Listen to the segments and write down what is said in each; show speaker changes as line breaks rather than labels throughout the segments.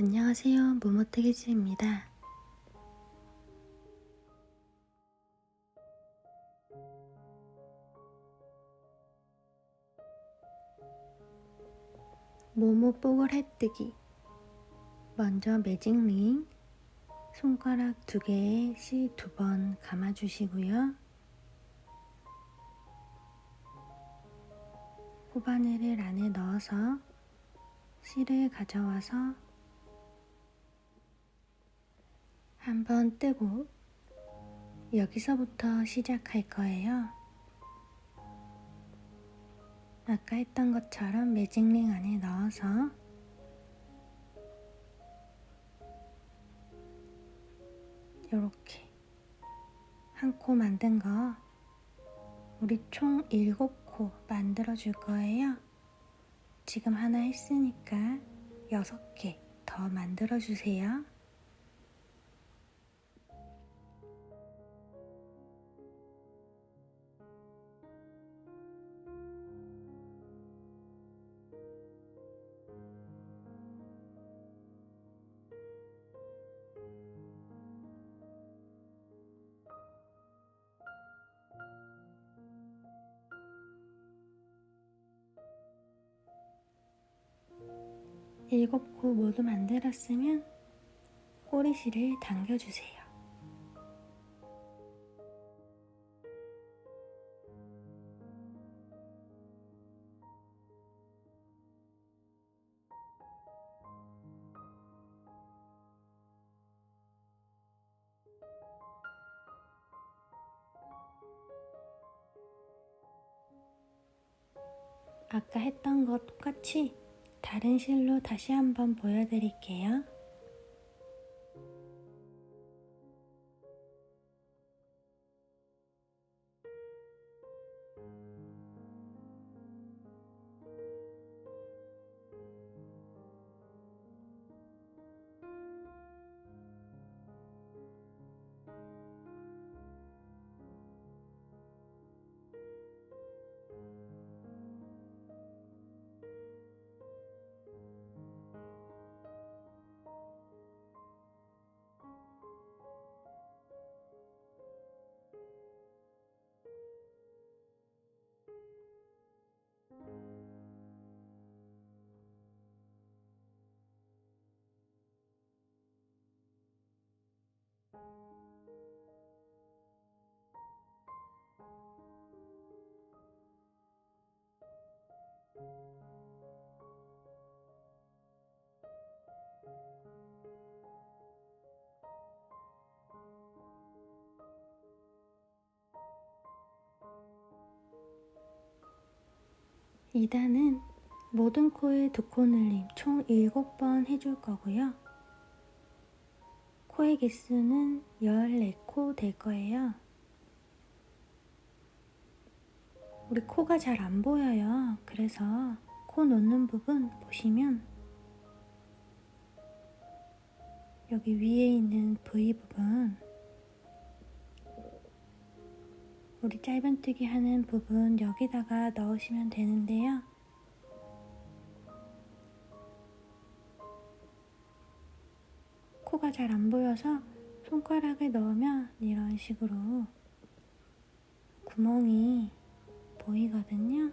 안녕하세요. 모모뜨기즈입니다. 모모 뽀글 해뜨기 먼저 매직링 손가락 두 개에 씨두번 감아주시고요. 호바늘을 안에 넣어서 씨를 가져와서 한번 뜨고 여기서부터 시작할 거예요. 아까 했던 것처럼 매직링 안에 넣어서 이렇게 한 코 만든 거 우리 총 7코 만들어 줄 거예요. 지금 하나 했으니까 6개 더 만들어 주세요. 일곱 코 모두 만들었으면 꼬리실을 당겨주세요. 아까 했던 거 똑같이 다른 실로 다시 한번 보여드릴게요. 이단은 모든 코에 두 코 늘림 총 7번 해줄 거고요. 코의 개수는 14코 될 거예요. 우리 코가 잘 안 보여요. 그래서 코 놓는 부분 보시면 여기 위에 있는 V 부분 우리 짧은뜨기 하는 부분 여기다가 넣으시면 되는데요. 코가 잘 안 보여서 손가락을 넣으면 이런 식으로 구멍이 보이거든요.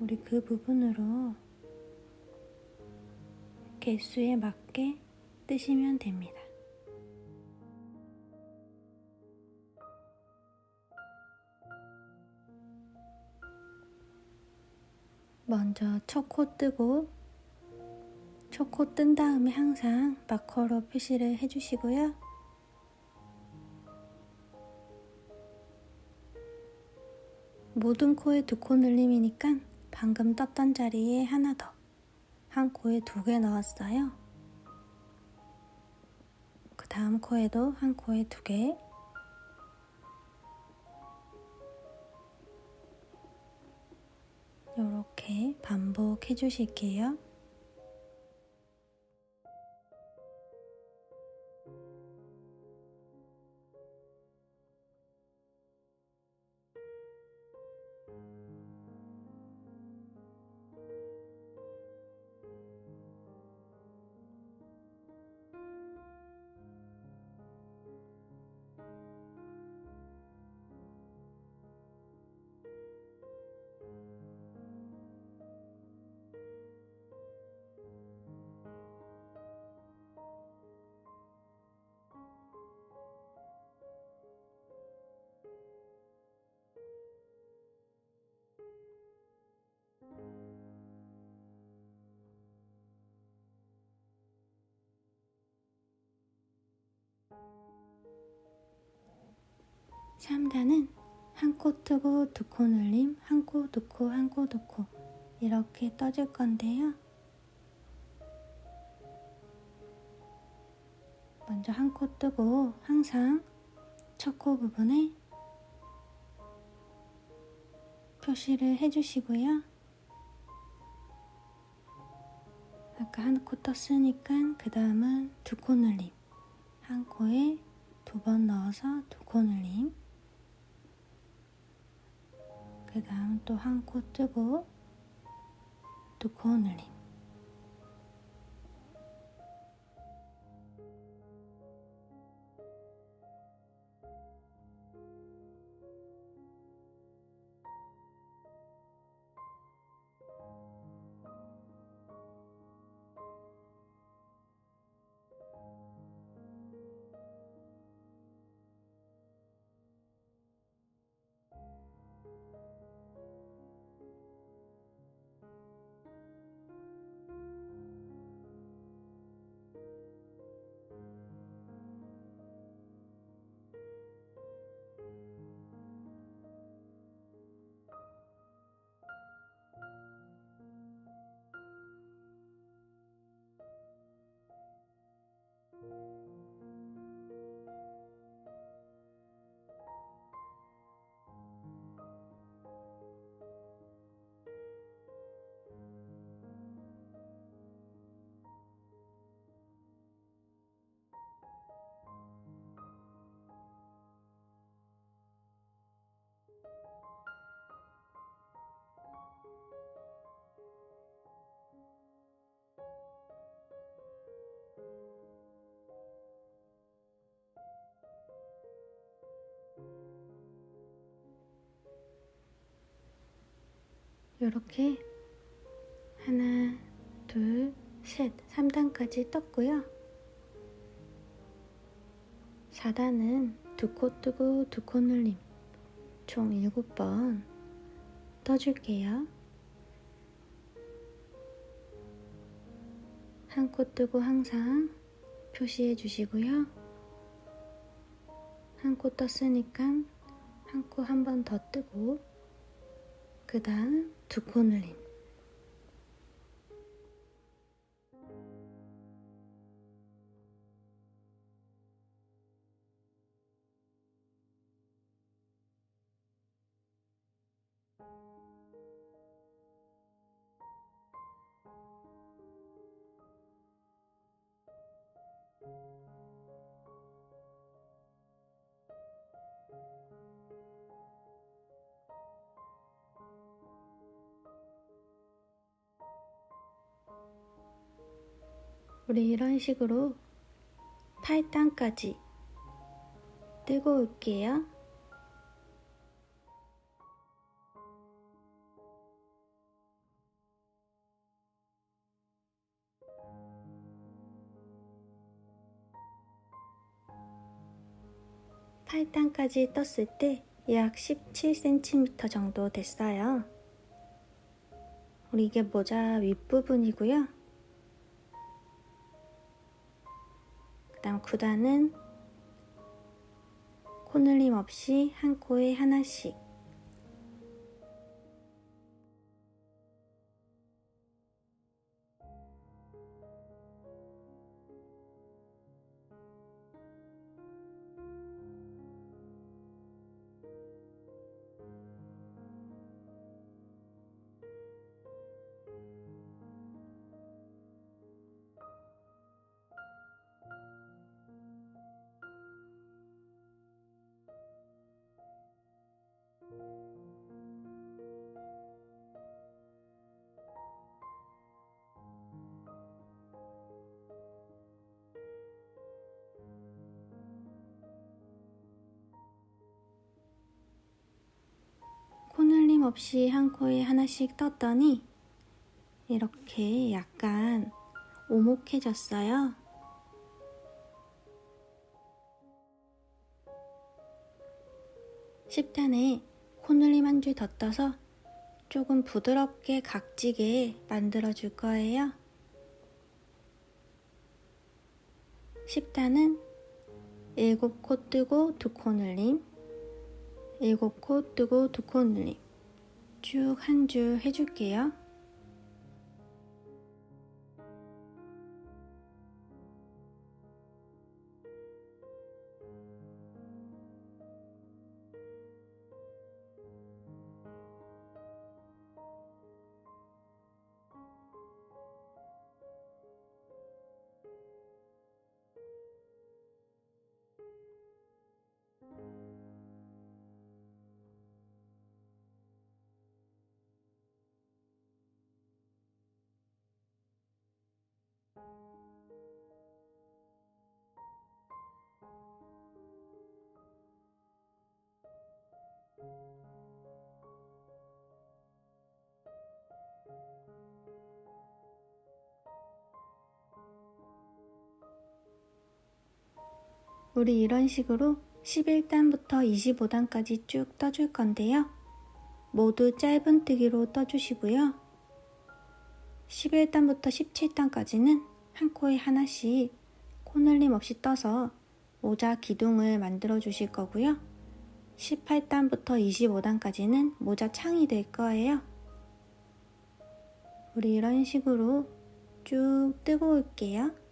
우리 그 부분으로 개수에 맞게 뜨시면 됩니다. 먼저 첫 코 뜨고 첫 코 뜬 다음에 항상 마커로 표시를 해주시고요. 모든 코에 두 코 늘림이니까 방금 떴던 자리에 하나 더. 한 코에 두 개 넣었어요. 그 다음 코에도 한 코에 두 개. 이렇게 반복해 주실게요. 3단은 한코 뜨고 두코 늘림, 한 코, 두 코, 한 코, 두 코. 이렇게 떠줄 건데요. 먼저 한 코 뜨고 항상 첫 코 부분에 표시를 해주시고요. 아까 한 코 떴으니까 그 다음은 두코 늘림. 한 코에 두 번 넣어서 두코 늘림. 그 다음 또 한 코 뜨고 두코 늘림. 이렇게 하나, 둘, 셋, 3단까지 떴고요. 4단은 두 코 뜨고 두코 늘림 총 7번 떠줄게요. 한 코 뜨고 항상 표시해 주시고요. 한 코 떴으니까 한 코 한 번 더 뜨고 그 다음 두코 늘림 우리 이런 식으로 8단까지 뜨고 올게요. 팔단까지 떴을 때 약 17cm 정도 됐어요. 우리 이게 모자 윗부분이고요. 다음 9단은 코늘림 없이 한 코에 하나씩 코늘림 없이 한 코에 하나씩 떴더니 이렇게 약간 오목해졌어요. 십단에 코늘림 한 줄 더 떠서 조금 부드럽게 각지게 만들어 줄 거예요. 10단은 7코 뜨고 2코 늘림 일곱 코 뜨고 두코 늘림. 쭉 한 줄 해줄게요. 우리 이런 식으로 11단부터 25단까지 쭉 떠줄 건데요. 모두 짧은뜨기로 떠주시고요. 11단부터 17단까지는 한 코에 하나씩 코늘림 없이 떠서 모자 기둥을 만들어 주실 거고요. 18단부터 25단까지는 모자 창이 될 거예요. 우리 이런 식으로 쭉 뜨고 올게요.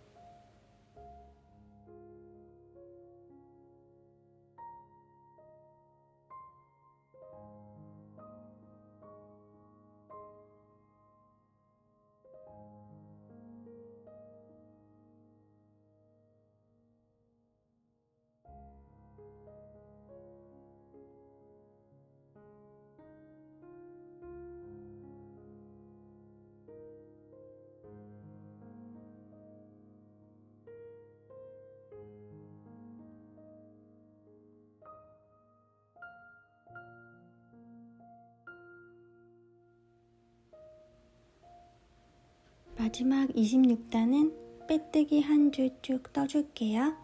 마지막 26단은 빼뜨기 한 줄 쭉 떠줄게요.